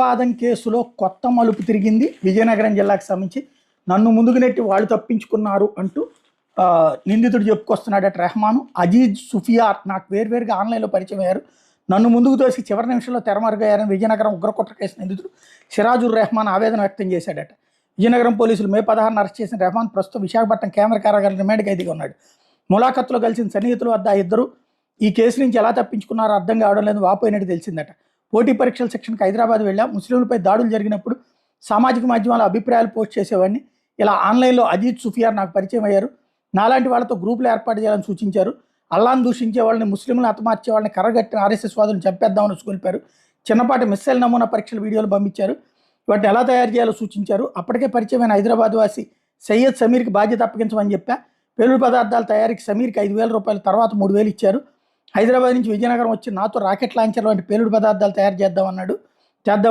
వాదం కేసులో కొత్త మలుపు తిరిగింది. విజయనగరం జిల్లాకు సంబంధించి నన్ను ముందుకు నెట్టి వాళ్ళు తప్పించుకున్నారు అంటూ నిందితుడు చెప్పుకొస్తున్నాడట రెహమాను. అజీజ్ సుఫియార్ నాకు వేర్వేరుగా ఆన్లైన్లో పరిచయం అయ్యారు. నన్ను ముందుకు తోసి చివరి నిమిషంలో తెరమరుగయ్యారని విజయనగరం ఉగ్రకుట్ర కేసు నిందితుడు సిరాజుర్ రెహమాన్ ఆవేదన వ్యక్తం చేశాడట. విజయనగరం పోలీసులు మే పదహారున అరెస్ట్ చేసిన రెహమాన్ ప్రస్తుతం విశాఖపట్నం కేంద్ర కారాగారం రిమాండ్ ఖైదీగా ఉన్నాడు. ములాఖత్తులో కలిసిన సన్నిహితులు వద్ద ఇద్దరు ఈ కేసు నుంచి ఎలా తప్పించుకున్నారో అర్థం కావడం లేదు వాపోయినట్టు తెలిసిందట. పోటీ పరీక్షల సెక్షన్కి హైదరాబాద్ వెళ్ళా. ముస్లింలపై దాడులు జరిగినప్పుడు సామాజిక మాధ్యమాల అభిప్రాయాలు పోస్ట్ చేసేవాడిని. ఇలా ఆన్లైన్లో అజీత్ సుఫియార్ నాకు పరిచయం అయ్యారు. నాలాంటి వాళ్ళతో గ్రూపులు ఏర్పాటు చేయాలని సూచించారు. అల్లాను దూషించే వాళ్ళని ముస్లింలను హతమార్చే వాళ్ళని కర్రగట్టిన ఆర్ఎస్ఎస్ వాదులను చంపేద్దామని సుకొల్పారు చిన్నపాటి మిస్సైల్ నమూనా పరీక్షల వీడియోలు పంపించారు. వాటిని ఎలా తయారు చేయాలో సూచించారు. అప్పటికే పరిచయమైన హైదరాబాద్ వాసి సయ్యద్ సమీర్కి బాధ్యత అప్పగించమని చెప్పా. పేలుడు పదార్థాల తయారీకి సమీర్కి ఐదు వేల రూపాయల తర్వాత మూడు వేలు ఇచ్చారు. హైదరాబాద్ నుంచి విజయనగరం వచ్చి నాతో రాకెట్ లాంచర్ వంటి పేలుడు పదార్థాలు తయారు చేద్దామన్నాడు. చేద్దాం